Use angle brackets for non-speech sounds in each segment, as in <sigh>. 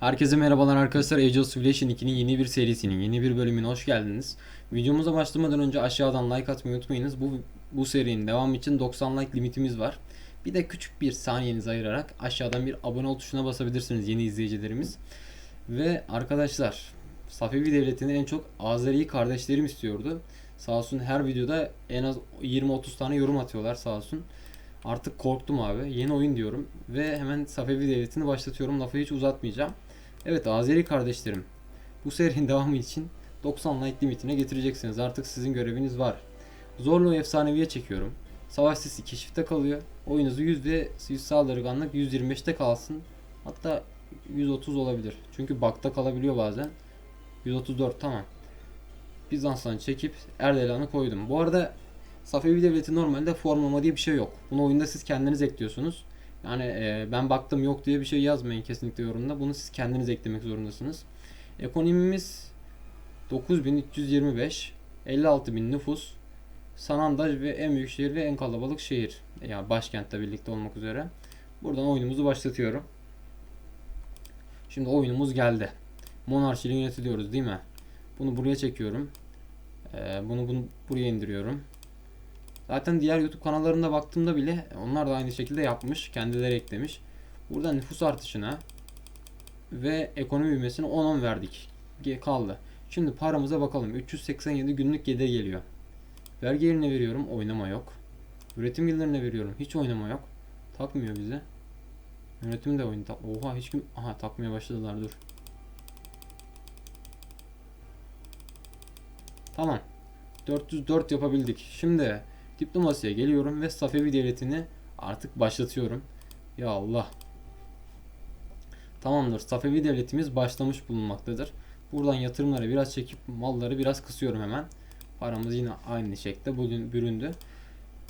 Herkese merhabalar arkadaşlar. Age of Civilization 2'nin yeni bir serisinin yeni bir bölümüne hoş geldiniz. Videomuza başlamadan önce aşağıdan like atmayı unutmayınız. Bu bu serinin devamı için 90 like limitimiz var. Bir de küçük bir saniyenizi ayırarak aşağıdan bir abone ol tuşuna basabilirsiniz yeni izleyicilerimiz. Ve arkadaşlar Safevi Devleti'ni en çok Azeri kardeşlerim istiyordu. Sağ olsun her videoda en az 20-30 tane yorum atıyorlar sağ olsun. Artık korktum abi. Yeni oyun diyorum. Ve hemen Safevi Devleti'ni başlatıyorum. Lafı hiç uzatmayacağım. Evet Azeri kardeşlerim. Bu serinin devamı için 90 like limitine getireceksiniz. Artık sizin göreviniz var. Zorlu efsaneviye çekiyorum. Savaş sesi keşifte kalıyor. Oyunuzu yüzde yüz saldırganlık 125'te kalsın. Hatta 130 olabilir. Çünkü bakta kalabiliyor bazen. 134 tamam. Bizans'tan çekip Erdelan'ı koydum. Bu arada Safevi Devleti normalde formlama diye bir şey yok. Bunu oyunda siz kendiniz ekliyorsunuz. Yani e, ben baktım yok diye bir şey yazmayın kesinlikle yorumda. Bunu siz kendiniz eklemek zorundasınız. Ekonomimiz 9325, 56.000 nüfus, Sanandaj ve en büyük şehir ve en kalabalık şehir. Yani başkentte birlikte olmak üzere. Buradan oyunumuzu başlatıyorum. Şimdi oyunumuz geldi. Monarşiyle yönetiliyoruz değil mi? Bunu buraya çekiyorum. Ee, bunu bunu buraya indiriyorum. Zaten diğer YouTube kanallarında baktığımda bile onlar da aynı şekilde yapmış. Kendileri eklemiş. Burada nüfus artışına ve ekonomi büyümesine 10-10 verdik. Kaldı. Şimdi paramıza bakalım. 387 günlük gelir geliyor. Vergi yerine veriyorum. Oynama yok. Üretim gelirine veriyorum. Hiç oynama yok. Takmıyor bize. Yönetim de oyun. Oha hiç kim... Aha takmaya başladılar dur. Tamam. 404 yapabildik. Şimdi diplomasiye geliyorum ve Safevi devletini artık başlatıyorum. Ya Allah. Tamamdır. Safevi devletimiz başlamış bulunmaktadır. Buradan yatırımları biraz çekip malları biraz kısıyorum hemen. Paramız yine aynı şekilde bugün büründü.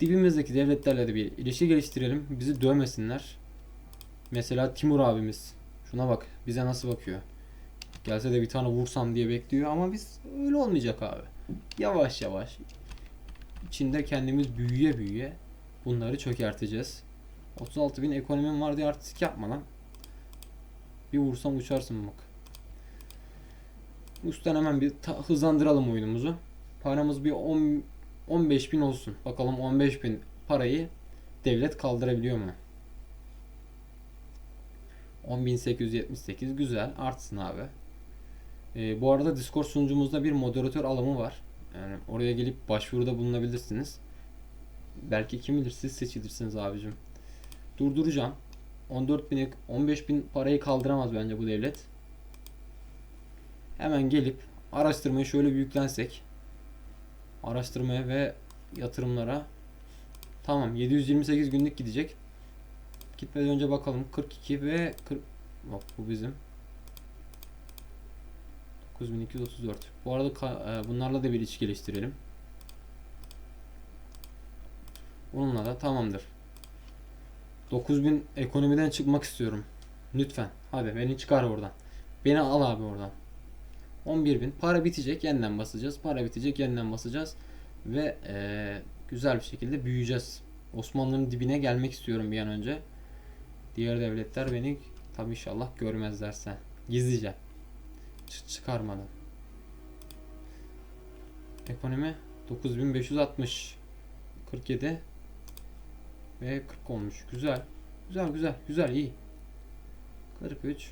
Dibimizdeki devletlerle de bir ilişki geliştirelim. Bizi dövmesinler. Mesela Timur abimiz. Şuna bak. Bize nasıl bakıyor. Gelse de bir tane vursam diye bekliyor ama biz öyle olmayacak abi. Yavaş yavaş içinde kendimiz büyüye büyüye bunları çökerteceğiz. 36 bin ekonomim var diye artistik yapma lan. Bir vursam uçarsın bak. Üstten hemen bir hızlandıralım oyunumuzu. Paramız bir 10 15 bin olsun. Bakalım 15 bin parayı devlet kaldırabiliyor mu? 10.878 güzel artsın abi. Ee, bu arada Discord sunucumuzda bir moderatör alımı var. Yani oraya gelip başvuruda bulunabilirsiniz. Belki kim bilir siz seçilirsiniz abicim. Durduracağım. 14 bin, 15 bin parayı kaldıramaz bence bu devlet. Hemen gelip araştırmayı şöyle bir yüklensek. Araştırmaya ve yatırımlara. Tamam 728 günlük gidecek. Gitmeden önce bakalım 42 ve 40 Bak bu bizim. 9234. Bu arada e, bunlarla da bir ilişki geliştirelim. Bununla da tamamdır. 9000 ekonomiden çıkmak istiyorum. Lütfen. Hadi beni çıkar oradan. Beni al abi oradan. 11.000 para bitecek yeniden basacağız. Para bitecek yeniden basacağız. Ve e, güzel bir şekilde büyüyeceğiz. Osmanlı'nın dibine gelmek istiyorum bir an önce. Diğer devletler beni tabi inşallah görmezlerse. Gizlice. Çıkarmadan. Ekonomi 9560 47 ve 40 olmuş. Güzel. Güzel güzel güzel iyi. 43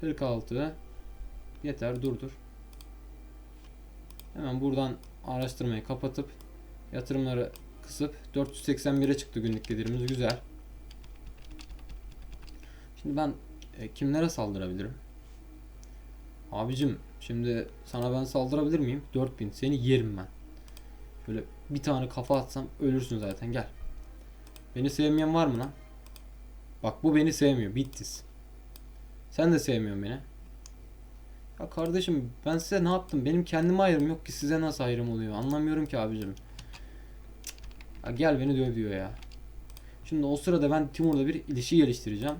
46 yeter dur dur. Hemen buradan araştırmayı kapatıp yatırımları kısıp 481'e çıktı günlük gelirimiz güzel. Şimdi ben e, kimlere saldırabilirim? Abicim şimdi sana ben saldırabilir miyim? 4000 seni yerim ben. Böyle bir tane kafa atsam ölürsün zaten gel. Beni sevmeyen var mı lan? Bak bu beni sevmiyor. Bittiz. Sen de sevmiyorsun beni. Ya kardeşim ben size ne yaptım? Benim kendime ayrım yok ki size nasıl ayrım oluyor? Anlamıyorum ki abicim. Ya gel beni döv diyor ya. Şimdi o sırada ben Timur'la bir ilişki geliştireceğim.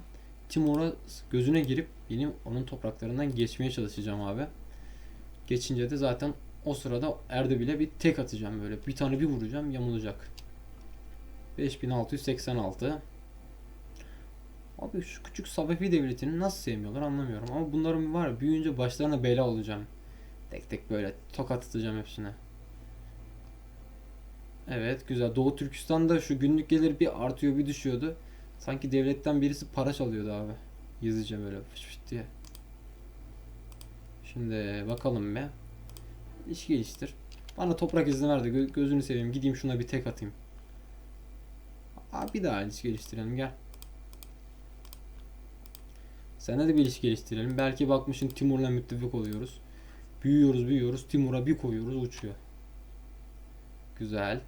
Timur'a gözüne girip benim onun topraklarından geçmeye çalışacağım abi. Geçince de zaten o sırada Erdebil'e bir tek atacağım böyle. Bir tane bir vuracağım yamulacak. 5686 Abi şu küçük Safevi devletini nasıl sevmiyorlar anlamıyorum. Ama bunların var ya büyüyünce başlarına bela olacağım. Tek tek böyle tokat atacağım hepsine. Evet güzel. Doğu Türkistan'da şu günlük gelir bir artıyor bir düşüyordu. Sanki devletten birisi para çalıyordu abi. Gizlice böyle fış fış diye. Şimdi bakalım be. İlişki geliştir. Bana toprak izni ver de gö- gözünü seveyim. Gideyim şuna bir tek atayım. Aa, bir daha ilişki geliştirelim gel. Seninle de bir ilişki geliştirelim. Belki bakmışın Timur'la müttefik oluyoruz. Büyüyoruz büyüyoruz. Timur'a bir koyuyoruz uçuyor. Güzel.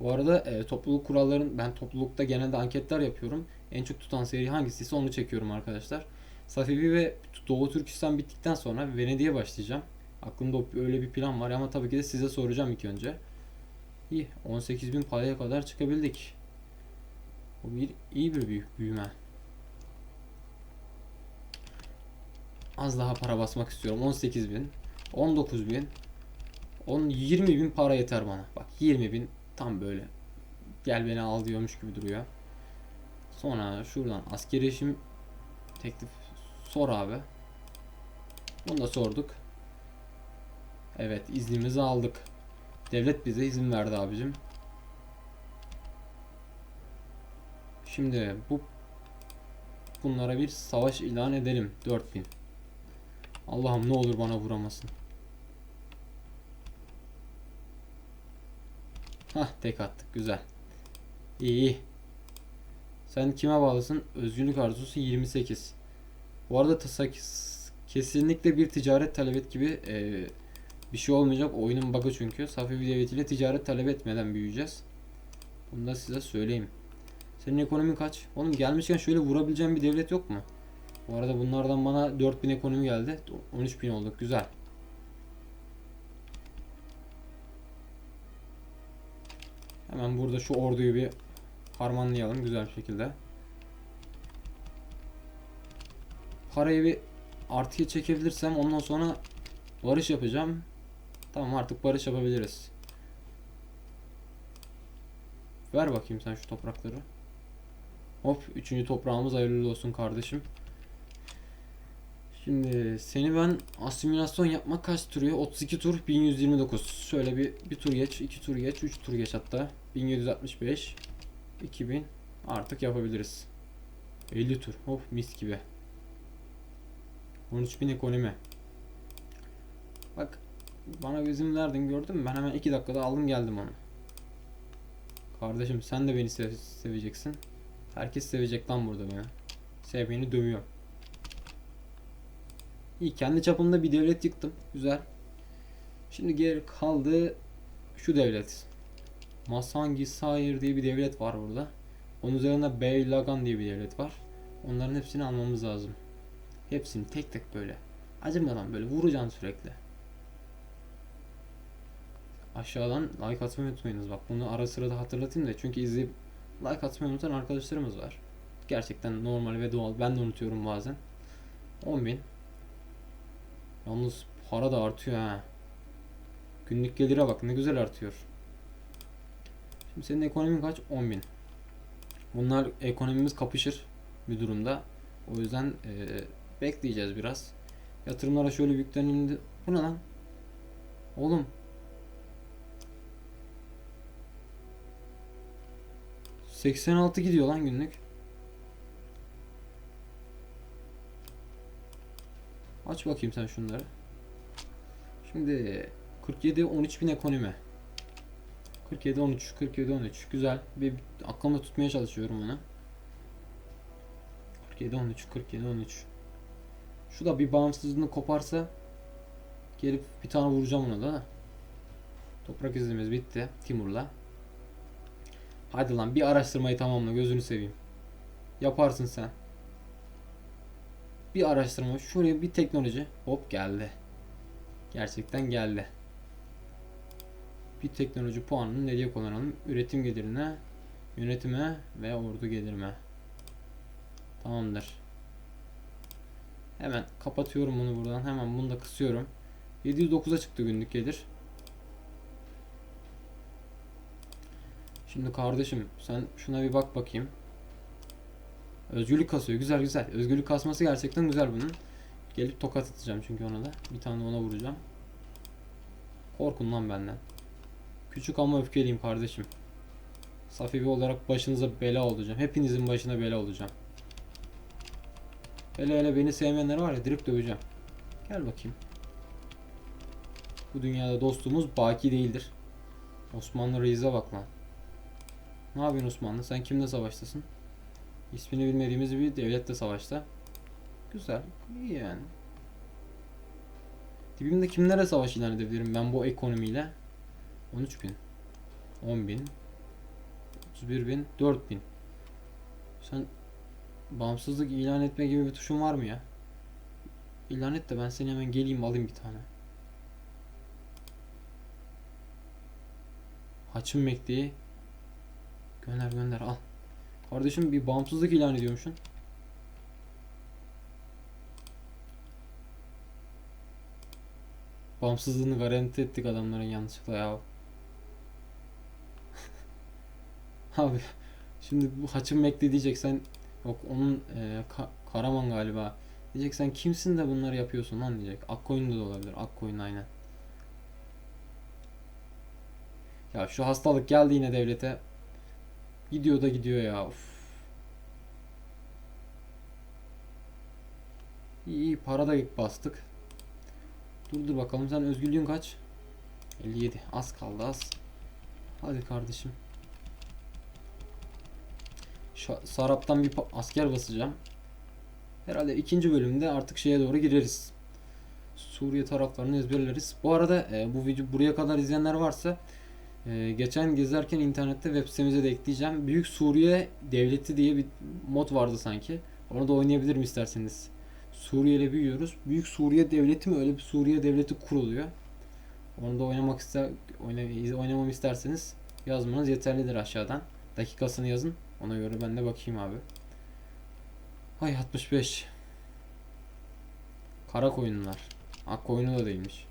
Bu arada e, topluluk kuralların ben toplulukta genelde anketler yapıyorum. En çok tutan seri hangisiyse onu çekiyorum arkadaşlar. Safevi ve Doğu Türkistan bittikten sonra Venedik'e başlayacağım. Aklımda öyle bir plan var ama tabii ki de size soracağım ilk önce. İyi 18.000 paraya kadar çıkabildik. Bu bir iyi bir büyük büyüme. Az daha para basmak istiyorum. 18.000, 19.000, 10 20.000 para yeter bana. Bak 20.000 tam böyle gel beni al diyormuş gibi duruyor. Sonra şuradan askeri işim teklif sor abi. Bunu da sorduk. Evet iznimizi aldık. Devlet bize izin verdi abicim. Şimdi bu bunlara bir savaş ilan edelim. 4000. Allah'ım ne olur bana vuramasın. Hah tek attık güzel. İyi. Sen kime bağlısın? Özgürlük arzusu 28. Bu arada tasak kesinlikle bir ticaret talep et gibi e, bir şey olmayacak. Oyunun bug'ı çünkü. Safevi devletiyle ticaret talep etmeden büyüyeceğiz. Bunu da size söyleyeyim. Senin ekonomin kaç? Oğlum gelmişken şöyle vurabileceğim bir devlet yok mu? Bu arada bunlardan bana 4000 ekonomi geldi. 13000 olduk. Güzel. Hemen burada şu orduyu bir harmanlayalım güzel bir şekilde. Parayı bir artıya çekebilirsem ondan sonra barış yapacağım. Tamam artık barış yapabiliriz. Ver bakayım sen şu toprakları. Hop üçüncü toprağımız hayırlı olsun kardeşim. Şimdi seni ben asimilasyon yapmak kaç turuyor? 32 tur 1129. Şöyle bir bir tur geç, iki tur geç, üç tur geç hatta. 1765 2000 artık yapabiliriz. 50 tur. Hop mis gibi. 13.000 ekonomi. Bak bana bir verdin gördün mü? Ben hemen 2 dakikada aldım geldim onu. Kardeşim sen de beni sev- seveceksin. Herkes sevecek lan burada beni. Sevmeyeni dövüyor. İyi kendi çapımda bir devlet yıktım. Güzel. Şimdi geri kaldı şu devlet. Masangi Sair diye bir devlet var burada. Onun üzerinde Bey Lagan diye bir devlet var. Onların hepsini almamız lazım. Hepsini tek tek böyle. Acımadan böyle vuracaksın sürekli. Aşağıdan like atmayı unutmayınız. Bak bunu ara sıra da hatırlatayım da çünkü izleyip like atmayı unutan arkadaşlarımız var. Gerçekten normal ve doğal. Ben de unutuyorum bazen. 10.000 Yalnız para da artıyor ha. Günlük gelire bak ne güzel artıyor. Senin ekonomin kaç? 10.000. Bunlar ekonomimiz kapışır bir durumda. O yüzden eee, bekleyeceğiz biraz. Yatırımlara şöyle bir yüklenildi. Bu ne lan? Oğlum. ...86 gidiyor lan günlük. Aç bakayım sen şunları. Şimdi 47 13 bin ekonomi. 47 13 47 13 güzel. Bir aklımda tutmaya çalışıyorum onu. 47 13 47 13. Şu da bir bağımsızlığını koparsa gelip bir tane vuracağım ona da. Toprak izimiz bitti Timur'la. Hadi lan bir araştırmayı tamamla gözünü seveyim. Yaparsın sen. Bir araştırma, şuraya bir teknoloji. Hop geldi. Gerçekten geldi. Bir teknoloji puanını nereye kullanalım? Üretim gelirine, yönetime ve ordu gelirime. Tamamdır. Hemen kapatıyorum bunu buradan. Hemen bunu da kısıyorum. 709'a çıktı günlük gelir. Şimdi kardeşim sen şuna bir bak bakayım. Özgürlük kasıyor. Güzel güzel. Özgürlük kasması gerçekten güzel bunun. Gelip tokat atacağım çünkü ona da. Bir tane ona vuracağım. Korkun lan benden. Küçük ama öfkeliyim kardeşim. Safiye olarak başınıza bela olacağım. Hepinizin başına bela olacağım. Hele hele beni sevmeyenler var ya direkt döveceğim. Gel bakayım. Bu dünyada dostluğumuz baki değildir. Osmanlı Reis'e bak lan. Ne yapıyorsun Osmanlı? Sen kimle savaştasın? İsmini bilmediğimiz bir devletle savaşta. Güzel. iyi yani. Dibimde kimlere savaş ilan edebilirim ben bu ekonomiyle? 13 bin. 10 bin. 31 bin. 4 bin. Sen bağımsızlık ilan etme gibi bir tuşun var mı ya? İlan et de ben seni hemen geleyim alayım bir tane. Haçın Mekti'yi gönder gönder al. Kardeşim bir bağımsızlık ilan ediyormuşsun. Bağımsızlığını garanti ettik adamların yanlışlıkla ya. Abi şimdi bu Haçın Mekti diyeceksen yok onun e, Ka- Karaman galiba. Diyeceksen kimsin de bunları yapıyorsun lan diyecek. Akkoyun'da da olabilir. Akkoyun aynen. Ya şu hastalık geldi yine devlete. Gidiyor da gidiyor ya. Uf. İyi, iyi para da bastık. Dur dur bakalım sen özgürlüğün kaç? 57. Az kaldı az. Hadi kardeşim. Sarap'tan bir asker basacağım. Herhalde ikinci bölümde artık şeye doğru gireriz. Suriye taraflarını ezberleriz. Bu arada e, bu video buraya kadar izleyenler varsa e, geçen gezerken internette web sitemize de ekleyeceğim. Büyük Suriye Devleti diye bir mod vardı sanki. Onu da oynayabilirim isterseniz. Suriye ile büyüyoruz. Büyük Suriye Devleti mi? Öyle bir Suriye Devleti kuruluyor. Onu da oynamak ister oyna, oynamamı isterseniz yazmanız yeterlidir aşağıdan. Dakikasını yazın. Ona göre ben de bakayım abi. Hay 65. Kara koyunlar. Ak koyunu da değilmiş.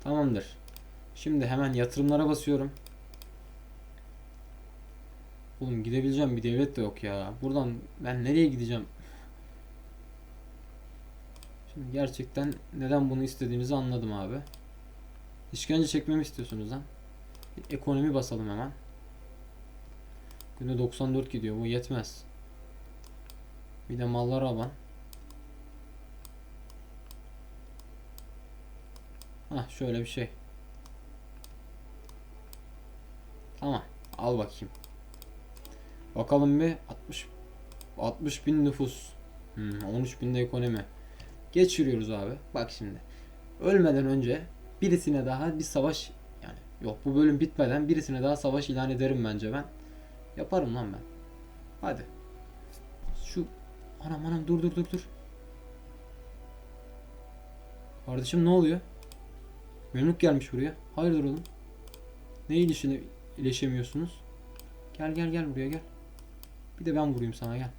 Tamamdır. Şimdi hemen yatırımlara basıyorum. Oğlum gidebileceğim bir devlet de yok ya. Buradan ben nereye gideceğim? Şimdi gerçekten neden bunu istediğinizi anladım abi. İşkence çekmemi istiyorsunuz lan. Ekonomi basalım hemen. Günde 94 gidiyor. Bu yetmez. Bir de mallar alan. Hah şöyle bir şey. Tamam. Al bakayım. Bakalım bir 60 60 bin nüfus. Hmm, 13 bin de ekonomi. Geçiriyoruz abi. Bak şimdi. Ölmeden önce birisine daha bir savaş yani yok bu bölüm bitmeden birisine daha savaş ilan ederim bence ben. Yaparım lan ben. Hadi. Şu anam anam dur dur dur dur. Kardeşim ne oluyor? Memluk gelmiş buraya. Hayırdır oğlum? Ne ilişine ileşemiyorsunuz? Gel gel gel buraya gel. Bir de ben vurayım sana gel.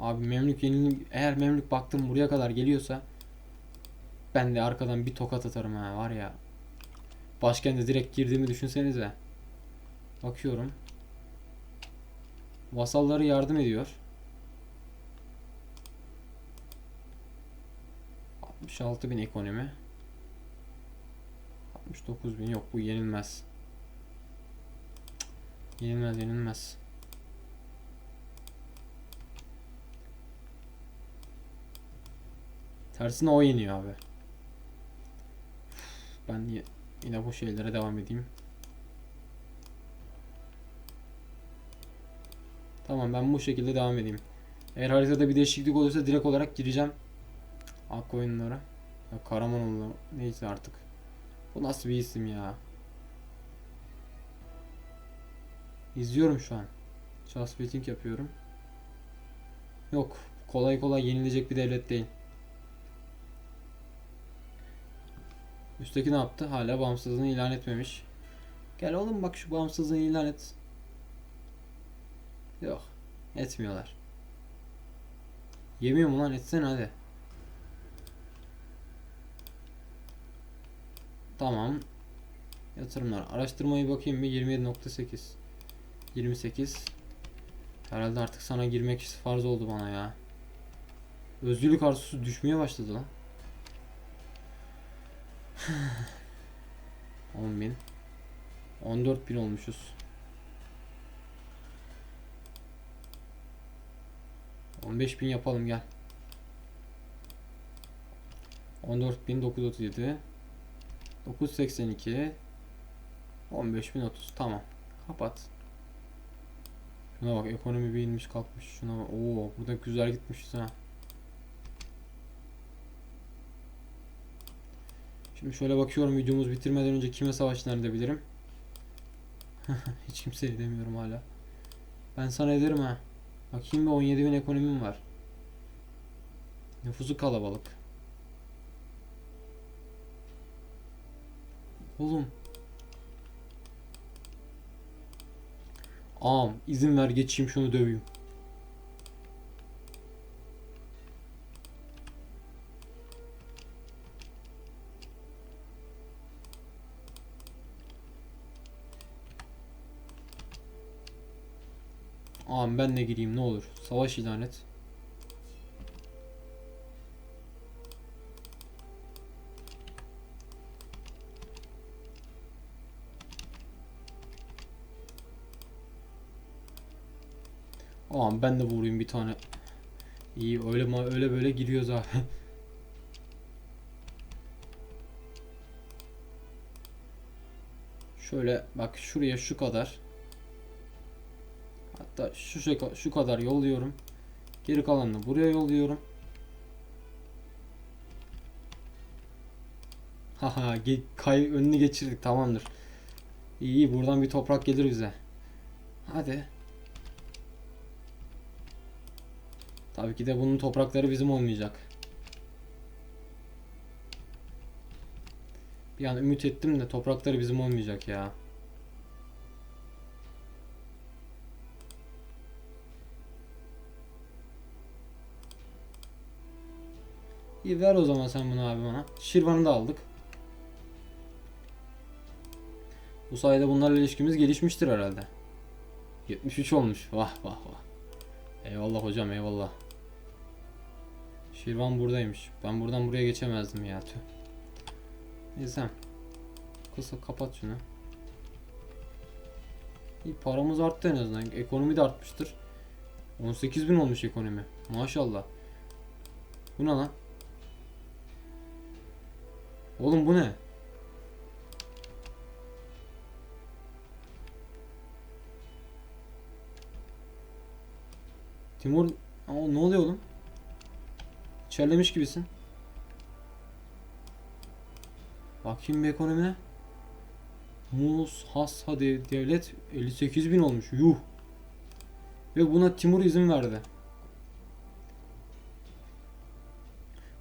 Abi Memlük yenili eğer Memlük baktım buraya kadar geliyorsa ben de arkadan bir tokat atarım ha var ya. Başkente direkt girdiğimi düşünsenize. Bakıyorum. Vasalları yardım ediyor. 66 bin ekonomi. 69 bin yok bu yenilmez. Yenilmez yenilmez. Tersine o yeniyor abi. Ben yine bu şeylere devam edeyim. Tamam ben bu şekilde devam edeyim. Eğer haritada bir değişiklik olursa direkt olarak gireceğim. Ak oyunlara. Ya Karamanoğlu neyse artık. Bu nasıl bir isim ya? İzliyorum şu an. Just yapıyorum. Yok. Kolay kolay yenilecek bir devlet değil. Üstteki ne yaptı? Hala bağımsızlığını ilan etmemiş. Gel oğlum bak şu bağımsızlığını ilan et. Yok. Etmiyorlar. Yemiyor mu lan? Etsene hadi. Tamam. Yatırımlar. Araştırmayı bakayım bir 27.8 28 Herhalde artık sana girmek farz oldu bana ya. Özgürlük arzusu düşmeye başladı lan. 10.000 14.000 olmuşuz. 15.000 yapalım gel. 14.937 982 15.030 tamam. Kapat. Şuna bak ekonomi bir inmiş kalkmış. Şuna bak. Oo burada güzel gitmişiz ha. Şimdi şöyle bakıyorum videomuz bitirmeden önce kime savaş nerede bilirim. <laughs> Hiç kimseye demiyorum hala. Ben sana ederim ha. Bakayım bir 17 bin ekonomim var. Nüfusu kalabalık. Oğlum. Ağam izin ver geçeyim şunu döveyim. Ağam ben de gireyim ne olur. Savaş ilan et. Ağam ben de vurayım bir tane. İyi öyle öyle böyle gidiyoruz <laughs> abi. Şöyle bak şuraya şu kadar. Hatta şu şu kadar yolluyorum. Geri kalanını buraya yolluyorum. Haha kay önünü geçirdik tamamdır. İyi buradan bir toprak gelir bize. Hadi. Tabii ki de bunun toprakları bizim olmayacak. Bir an ümit ettim de toprakları bizim olmayacak ya. İyi ver o zaman sen bunu abi bana. Şirvan'ı da aldık. Bu sayede bunlarla ilişkimiz gelişmiştir herhalde. 73 olmuş. Vah vah vah. Eyvallah hocam eyvallah. Şirvan buradaymış. Ben buradan buraya geçemezdim ya tüh. Neyse. Kısa kapat şunu. İyi paramız arttı en azından. Ekonomi de artmıştır. 18.000 olmuş ekonomi. Maşallah. Bu ne lan? Oğlum bu ne? Timur Aa, ne oluyor oğlum? İçerlemiş gibisin. Bakayım bir ekonomine. Mus, Has, hadi devlet 58 bin olmuş. Yuh. Ve buna Timur izin verdi.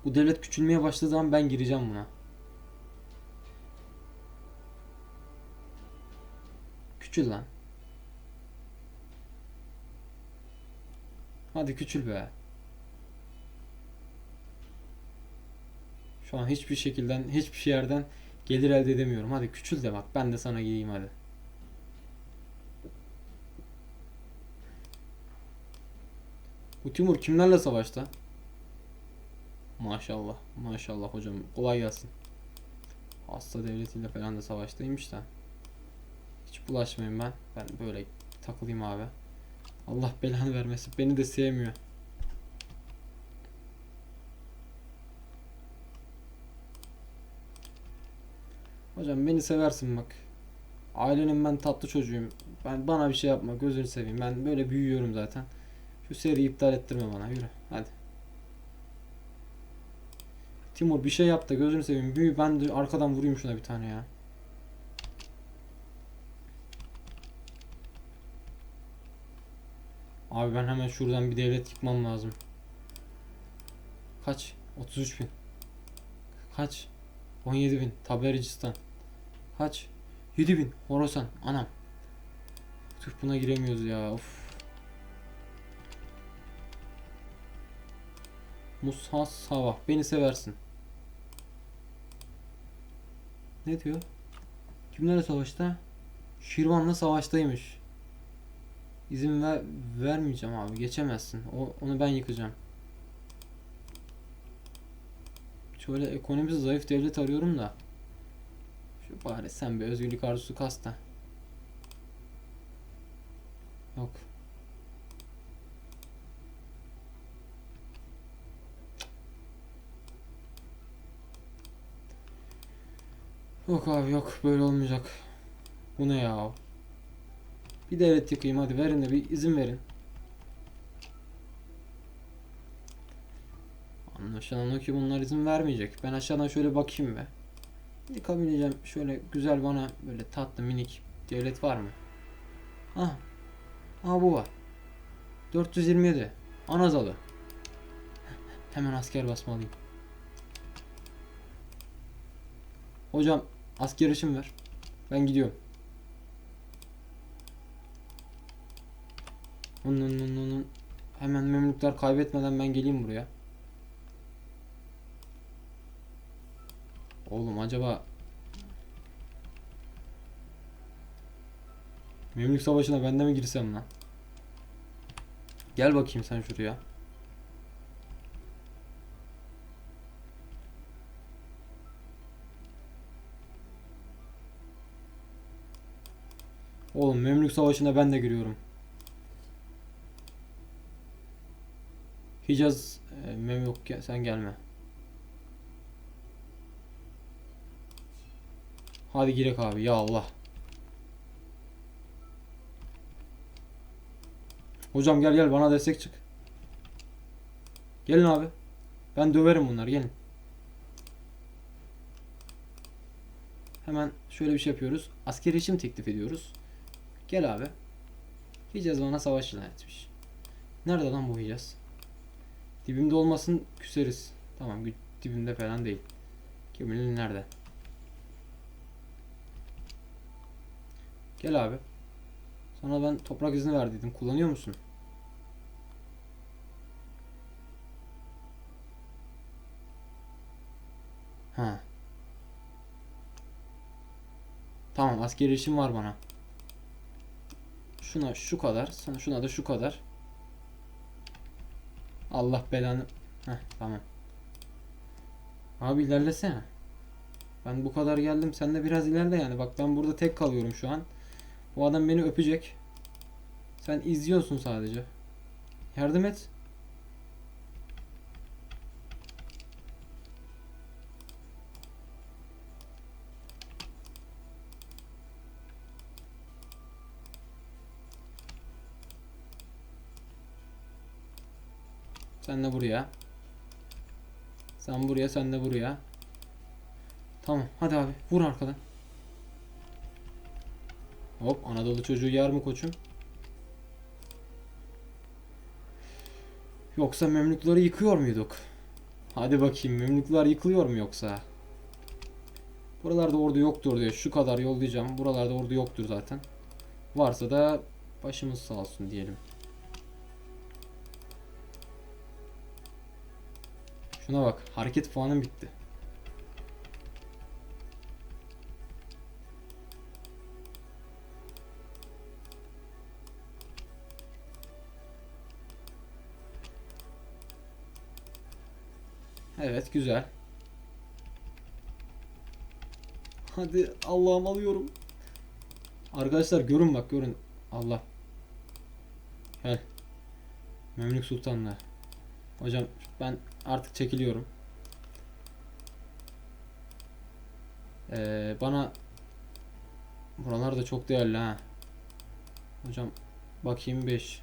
Bu devlet küçülmeye başladığı zaman ben gireceğim buna. Küçül lan. Hadi küçül be. Şu an hiçbir şekilden, hiçbir yerden gelir elde edemiyorum. Hadi küçül de bak ben de sana giyeyim hadi. Bu Timur kimlerle savaşta? Maşallah. Maşallah hocam. Kolay gelsin. Hasta devletiyle falan da savaştaymış da. Hiç bulaşmayayım ben. Ben böyle takılayım abi. Allah belanı vermesin. Beni de sevmiyor. Hocam beni seversin bak. Ailenin ben tatlı çocuğuyum. Ben bana bir şey yapma gözünü seveyim. Ben böyle büyüyorum zaten. Şu seriyi iptal ettirme bana yürü. Hadi. Timur bir şey yap da gözünü seveyim. Büyü ben de arkadan vurayım şuna bir tane ya. Abi ben hemen şuradan bir devlet yıkmam lazım. Kaç? 33 bin. Kaç? 17 bin. Tabericistan. Kaç? 7 bin. Horasan. Anam. Tüh buna giremiyoruz ya. Of. Musa Savah. Beni seversin. Ne diyor? Kimlerle savaşta? Şirvan'la savaştaymış. İzin ver, vermeyeceğim abi. Geçemezsin. O, onu ben yıkacağım. Şöyle ekonomisi zayıf devlet arıyorum da. Şu bari sen bir özgürlük arzusu kas da. Yok. Yok abi yok böyle olmayacak. Bu ne ya? Bir devlet yıkayım hadi verin de bir izin verin. Anlaşılan o ki bunlar izin vermeyecek. Ben aşağıdan şöyle bakayım be. Yıkabileceğim şöyle güzel bana böyle tatlı minik devlet var mı? Ah. Aa bu var. 427. Anazalı. Hemen asker basmalıyım. Hocam asker işim ver. Ben gidiyorum. Onun, onun, onun. Hemen memlükler kaybetmeden ben geleyim buraya. Oğlum acaba Memlük Savaşı'na ben de mi girsem lan? Gel bakayım sen şuraya. Oğlum Memlük Savaşı'na ben de giriyorum. Hicaz e, Memlük ge- sen gelme. Hadi girek abi ya Allah. Hocam gel gel bana destek çık. Gelin abi. Ben döverim bunları gelin. Hemen şöyle bir şey yapıyoruz. Askeri için teklif ediyoruz. Gel abi. Hicaz bana savaş ilan etmiş. Nerede lan bu Hicaz? Dibimde olmasın küseriz. Tamam dibimde falan değil. Gömülün nerede? Gel abi. Sana ben toprak izni verdiydim. Kullanıyor musun? Ha. Tamam askeri işim var bana. Şuna şu kadar. Sana şuna da şu kadar. Allah belanı. Heh tamam. Abi ilerlesene. Ben bu kadar geldim. Sen de biraz ilerle yani. Bak ben burada tek kalıyorum şu an. Bu adam beni öpecek. Sen izliyorsun sadece. Yardım et. Sen de buraya. Sen buraya, sen de buraya. Tamam, hadi abi. Vur arkadan. Hop, Anadolu çocuğu yer mi koçum? Yoksa Memlükleri yıkıyor muyduk? Hadi bakayım, Memlükler yıkılıyor mu yoksa? Buralarda ordu yoktur diye şu kadar yollayacağım. Buralarda ordu yoktur zaten. Varsa da başımız sağ olsun diyelim. Şuna bak. Hareket puanım bitti. Evet güzel. Hadi Allah'ım alıyorum. Arkadaşlar görün bak görün. Allah. Gel. Memlük Sultanlığı. Hocam ben artık çekiliyorum. Ee, bana buralar da çok değerli ha. Hocam bakayım 5.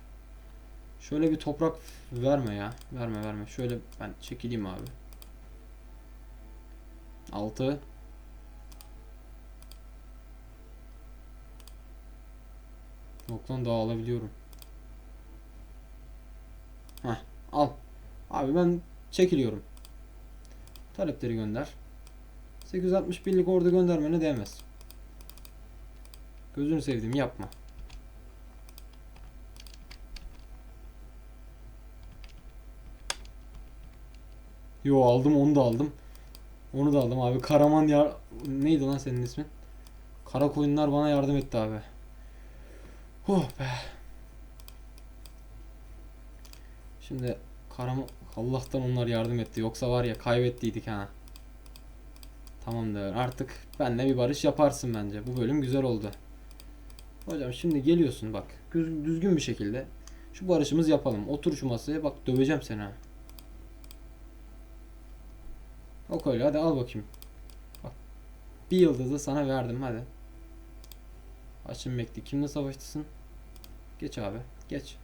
Şöyle bir toprak verme ya. Verme verme. Şöyle ben çekileyim abi. 6 Yok lan daha alabiliyorum. Heh, al. Abi ben çekiliyorum. Talepleri gönder. 860 binlik ordu göndermene değmez. Gözünü sevdiğim yapma. Yo aldım onu da aldım. Onu da aldım abi. Karaman ya neydi lan senin ismin? Kara koyunlar bana yardım etti abi. Oh be. Şimdi karam Allah'tan onlar yardım etti. Yoksa var ya kaybettiydik ha. Tamamdır. Artık benle bir barış yaparsın bence. Bu bölüm güzel oldu. Hocam şimdi geliyorsun bak. düz- Düzgün bir şekilde. Şu barışımızı yapalım. Otur şu masaya bak döveceğim seni ha. Yok öyle hadi al bakayım. Bak. Bir yıldızı sana verdim hadi. Açın bekle. Kimle savaştısın? Geç abi. Geç.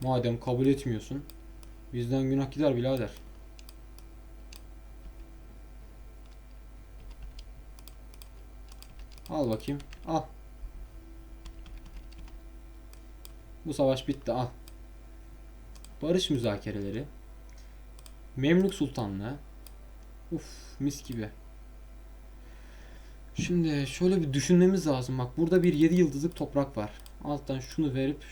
Madem kabul etmiyorsun. Bizden günah gider birader. Al bakayım. Al. Bu savaş bitti. Al. Barış müzakereleri. Memlük Sultanlığı. Uf mis gibi. Şimdi şöyle bir düşünmemiz lazım. Bak burada bir 7 yıldızlık toprak var. Alttan şunu verip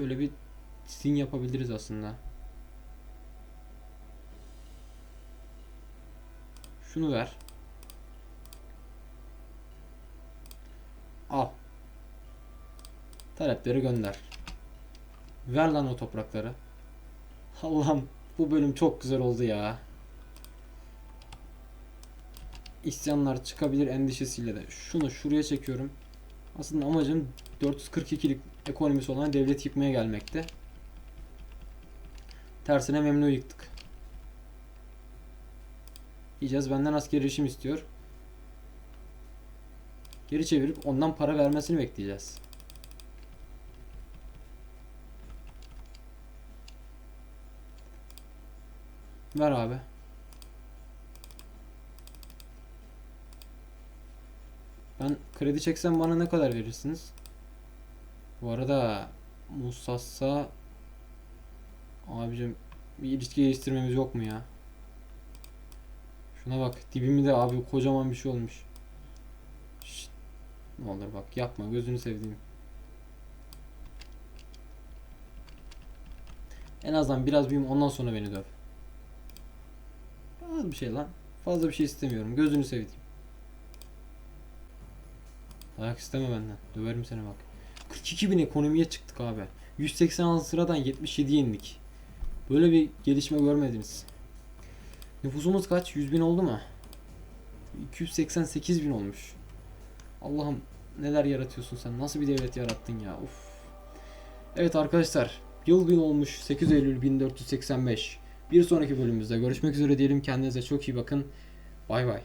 şöyle bir sin yapabiliriz aslında. Şunu ver. Al. Talepleri gönder. Ver lan o toprakları. Allah'ım bu bölüm çok güzel oldu ya. İsyanlar çıkabilir endişesiyle de. Şunu şuraya çekiyorum. Aslında amacım 442'lik ekonomisi olan devlet yıkmaya gelmekte. Tersine memnu yıktık. Diyeceğiz benden askeri rejim istiyor. Geri çevirip ondan para vermesini bekleyeceğiz. Ver abi. Ben kredi çeksem bana ne kadar verirsiniz? Bu arada Musassa abicim bir ilişki geliştirmemiz yok mu ya? Şuna bak dibimi de abi kocaman bir şey olmuş. Şşt, ne olur bak yapma gözünü sevdiğim. En azından biraz büyüyüm ondan sonra beni döv. Az bir şey lan. Fazla bir şey istemiyorum. Gözünü sevdiğim. Dayak isteme benden. Döverim seni bak. 42 bin ekonomiye çıktık abi. 186 sıradan 77'ye indik. Böyle bir gelişme görmediniz. Nüfusumuz kaç? 100 bin oldu mu? 288 bin olmuş. Allah'ım neler yaratıyorsun sen? Nasıl bir devlet yarattın ya? Uf. Evet arkadaşlar. Yıl bin olmuş. 8 Eylül 1485. Bir sonraki bölümümüzde görüşmek üzere diyelim. Kendinize çok iyi bakın. Bay bay.